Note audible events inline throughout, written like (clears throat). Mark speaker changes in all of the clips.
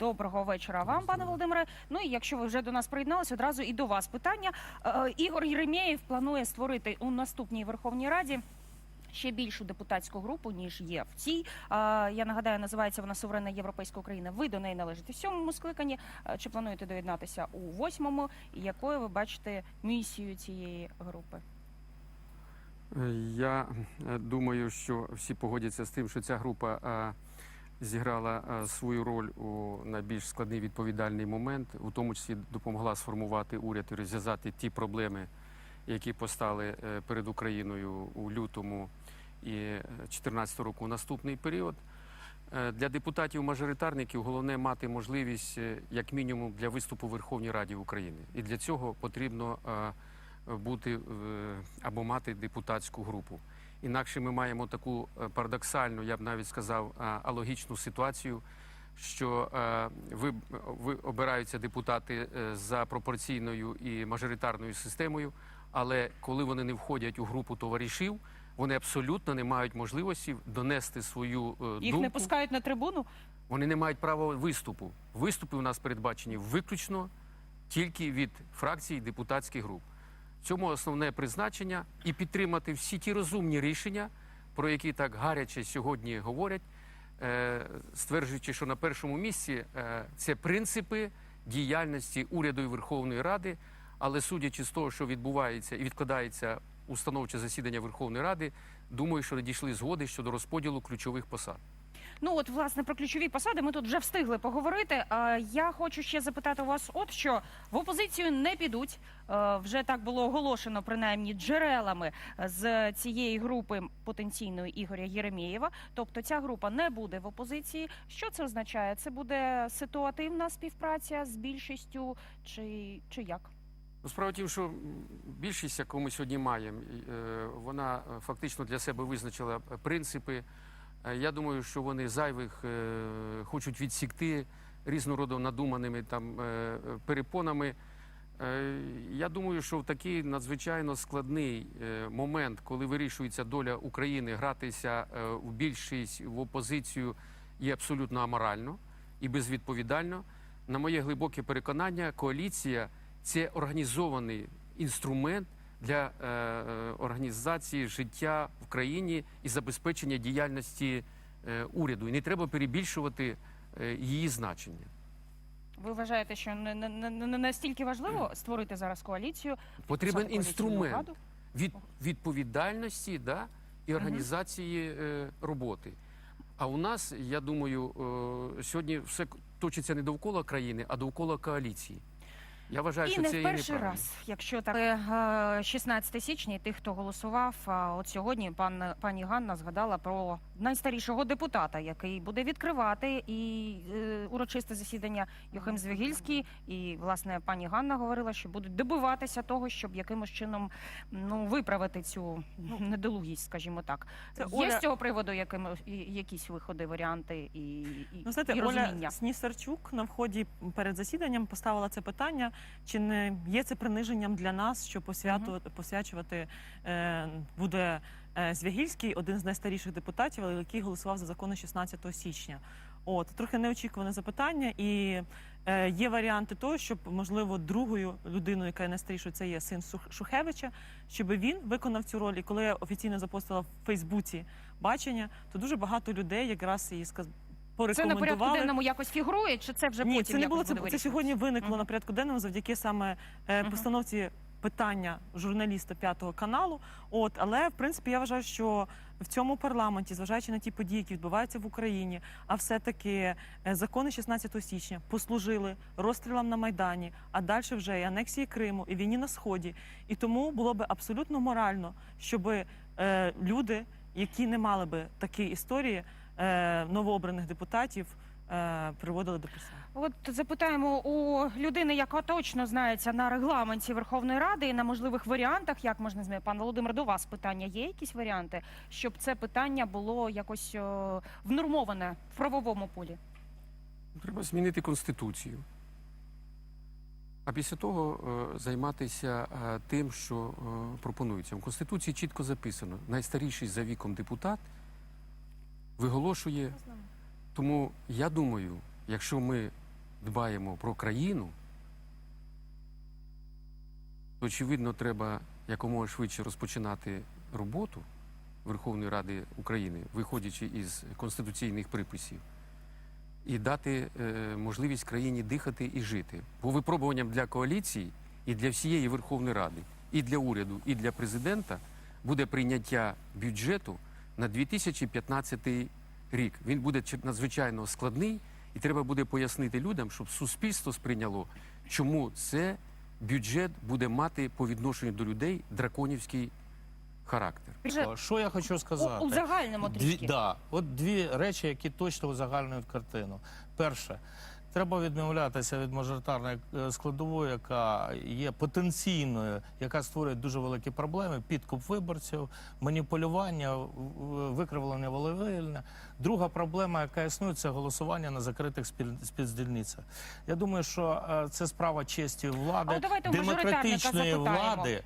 Speaker 1: Доброго вечора вам, пане Володимире. Ну і якщо ви вже до нас приєдналися, одразу і до вас питання. Е, Ігор Єремєєв планує створити у наступній Верховній Раді. Ще більшу депутатську групу ніж є в цій. Е, Я нагадаю, називається вона Суверенна Європейська Україна. Ви до неї належите в сьомому скликанні. Е, Чи плануєте доєднатися у восьмому? І якою ви бачите місію цієї групи?
Speaker 2: Е, Я е, думаю, що всі погодяться з тим, що ця група е, зіграла е, свою роль у найбільш складний відповідальний момент, у тому числі допомогла сформувати уряд і розв'язати ті проблеми, які постали е, перед Україною у лютому і 2014 року наступний період. Е, Для депутатів-мажоритарників головне мати можливість, е, як мінімум, для виступу в Верховній Раді України. І для цього потрібно е, бути е, або мати депутатську групу. Інакше ми маємо таку е, парадоксальну, я б навіть сказав, е, алогічну ситуацію, що е, ви, ви обираються депутати за пропорційною і мажоритарною системою, але коли вони не входять у групу товаришів, вони абсолютно не мають можливості донести свою
Speaker 1: Їх
Speaker 2: думку.
Speaker 1: не пускають на трибуну?
Speaker 2: Вони не мають права виступу. Виступи у нас передбачені виключно тільки від фракцій депутатських груп. Цьому основне призначення і підтримати всі ті розумні рішення, про які так гаряче сьогодні говорять, е, стверджуючи, що на першому місці е, це принципи діяльності уряду і Верховної Ради. Але судячи з того, що відбувається і відкладається установче засідання Верховної Ради, думаю, що не дійшли згоди щодо розподілу ключових посад.
Speaker 1: Ну от власне про ключові посади ми тут вже встигли поговорити. А я хочу ще запитати вас, от що в опозицію не підуть. Е, Вже так було оголошено принаймні джерелами з цієї групи потенційної Ігоря Єремєєва. Тобто ця група не буде в опозиції. Що це означає? Це буде ситуативна співпраця з більшістю, чи, чи як?
Speaker 2: Ну, справа тім, що більшість, яку ми сьогодні маємо, е, вона е, фактично для себе визначила е, принципи. Е, Я думаю, що вони зайвих е, хочуть відсікти різного роду надуманими там е, перепонами. Я думаю, що в такий надзвичайно складний момент, коли вирішується доля України, гратися в більшість в опозицію є абсолютно аморально і безвідповідально. На моє глибоке переконання, коаліція це організований інструмент для е, е, організації життя в країні і забезпечення діяльності е, уряду. І не треба перебільшувати е, її значення.
Speaker 1: Ви вважаєте, що не, не, не, настільки важливо (clears throat) створити зараз коаліцію?
Speaker 2: Потрібен інструмент від відповідальності да, і організації е, роботи. А у нас, я думаю, е, сьогодні все точиться не довкола країни, а довкола коаліції. Я вважаю,
Speaker 1: І
Speaker 2: що
Speaker 1: не
Speaker 2: це
Speaker 1: в перший
Speaker 2: неправильно.
Speaker 1: раз, якщо так Е, 16 січня, і тих, хто голосував. От сьогодні пан пані Ганна згадала про найстарішого депутата, який буде відкривати і е, урочисте засідання Йохим Звігільський. І власне пані Ганна говорила, що будуть добиватися того, щоб якимось чином ну виправити цю недолугість, скажімо так.
Speaker 3: Це
Speaker 1: Є
Speaker 3: Оля-
Speaker 1: з цього приводу яким, якісь виходи, варіанти і, і,
Speaker 3: Ну, знаєте,
Speaker 1: і
Speaker 3: Оля? Снісарчук на вході перед засіданням поставила це питання: чи не є це приниженням для нас, що посвятувати, посвячувати е, буде Звягільський, один з найстаріших депутатів, але який голосував за закони 16 січня. От трохи неочікуване запитання, і е, є варіанти того, щоб можливо другою людиною, яка є найстарішою, це є син Шухевича, щоб він виконав цю роль. І коли я офіційно запостила в Фейсбуці бачення, то дуже багато людей якраз і сказ...
Speaker 1: Це на порядку денному якось фігурує, чи це вже
Speaker 3: Ні,
Speaker 1: потім
Speaker 3: це не було це, це сьогодні виникло
Speaker 1: Мгм.
Speaker 3: на порядку денному завдяки саме е, постановці питання журналіста п'ятого каналу. От але в принципі я вважаю, що в цьому парламенті, зважаючи на ті події, які відбуваються в Україні, а все-таки е, закони 16 січня послужили розстрілам на майдані, а далі вже і анексії Криму, і війні на сході. І тому було би абсолютно морально, щоб е, люди, які не мали би такі історії е, новообраних депутатів, приводили до присяги.
Speaker 1: От запитаємо у людини, яка точно знається на регламенті Верховної Ради і на можливих варіантах, як можна змінити. Пан Володимир, до вас питання. Є якісь варіанти, щоб це питання було якось о, внормоване в правовому полі?
Speaker 2: Треба змінити конституцію. А після того е, займатися е, тим, що е, пропонується. В Конституції чітко записано: найстаріший за віком депутат виголошує. Тому я думаю, якщо ми дбаємо про країну, то очевидно треба якомога швидше розпочинати роботу Верховної Ради України, виходячи із конституційних приписів, і дати е, можливість країні дихати і жити. Бо випробуванням для коаліції і для всієї Верховної Ради, і для уряду, і для президента буде прийняття бюджету на 2015 рік. Він буде чи- надзвичайно складний, і треба буде пояснити людям, щоб суспільство сприйняло, чому це бюджет буде мати по відношенню до людей драконівський характер.
Speaker 4: Що я хочу сказати?
Speaker 1: у, у загальному
Speaker 4: Дві, да, от дві речі, які точно узагальнюють картину. Перше, треба відмовлятися від мажоритарної е, складової, яка є потенційною, яка створює дуже великі проблеми: підкуп виборців, маніпулювання, викривлення волевиявлення. Друга проблема, яка існує, це голосування на закритих спецдільницях. Я думаю, що е, це справа честі влади, демократичної влади.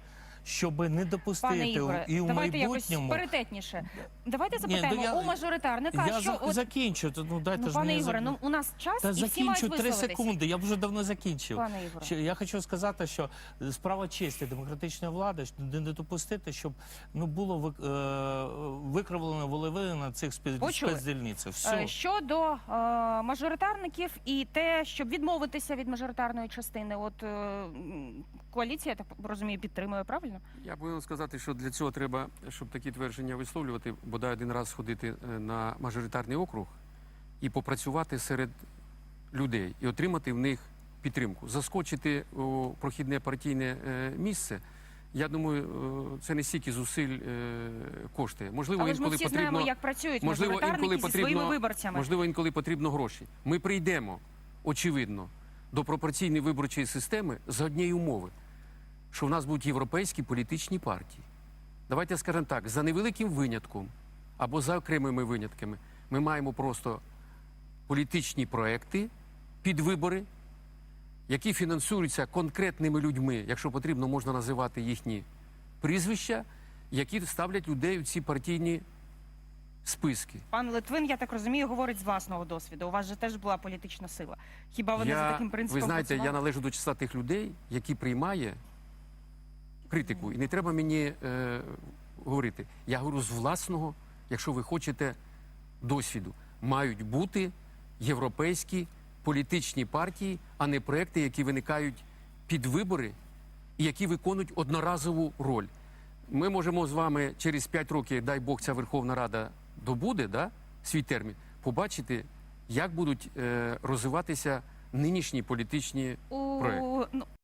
Speaker 4: Щоб не
Speaker 1: Пане
Speaker 4: допустити
Speaker 1: Ігоре,
Speaker 4: і в
Speaker 1: давайте якось
Speaker 4: майбутньому
Speaker 1: паритетніше. Давайте запитаємо
Speaker 4: ну я-
Speaker 1: у мажоритарника,
Speaker 4: я
Speaker 1: що
Speaker 4: за-
Speaker 1: от,
Speaker 4: закінчу. то, Ну дайте
Speaker 1: ну,
Speaker 4: ж
Speaker 1: пане
Speaker 4: мені
Speaker 1: Ігоре,
Speaker 4: зак-
Speaker 1: ну у нас час
Speaker 4: Та
Speaker 1: і всі мають
Speaker 4: закінчу три секунди. Я вже давно закінчив.
Speaker 1: Пане Ігоре.
Speaker 4: Що я хочу сказати, що справа честі демократичної влади що не допустити, щоб ну було вик, е, викривлено волевиявлення цих спец,
Speaker 1: Почули.
Speaker 4: спецдільницях.
Speaker 1: Е,
Speaker 4: Все.
Speaker 1: Щодо е, мажоритарників і те, щоб відмовитися від мажоритарної частини, от е, м, коаліція, я так розумію, підтримує правильно?
Speaker 2: Я повинен сказати, що для цього треба, щоб такі твердження висловлювати, бодай один раз сходити е, на мажоритарний округ і попрацювати серед людей і отримати в них підтримку. Заскочити у прохідне партійне е, місце. Я думаю, е, це не стільки зусиль коштує. Можливо,
Speaker 1: Але ж ми
Speaker 2: інколи
Speaker 1: всі
Speaker 2: потрібно
Speaker 1: знаємо, як працюють
Speaker 2: можливо, інколи
Speaker 1: зі своїми виборцями.
Speaker 2: Можливо, інколи потрібно гроші. Ми прийдемо, очевидно, до пропорційної виборчої системи за однієї умови, що в нас будуть європейські політичні партії. Давайте скажемо так: за невеликим винятком або за окремими винятками, ми маємо просто політичні проекти під вибори, які фінансуються конкретними людьми, якщо потрібно, можна називати їхні прізвища, які ставлять людей у ці партійні списки.
Speaker 1: Пан Литвин, я так розумію, говорить з власного досвіду. У вас же теж була політична сила. Хіба вони за таким принципом
Speaker 2: ви знаєте, я належу до числа тих людей, які приймає критику. І не треба мені е, говорити. Я говорю з власного, якщо ви хочете, досвіду. Мають бути європейські політичні партії, а не проекти, які виникають під вибори і які виконують одноразову роль. Ми можемо з вами через 5 років, дай Бог, ця Верховна Рада добуде да, свій термін, побачити, як будуть е, розвиватися нинішні політичні
Speaker 1: У...
Speaker 2: проект.
Speaker 1: Ну,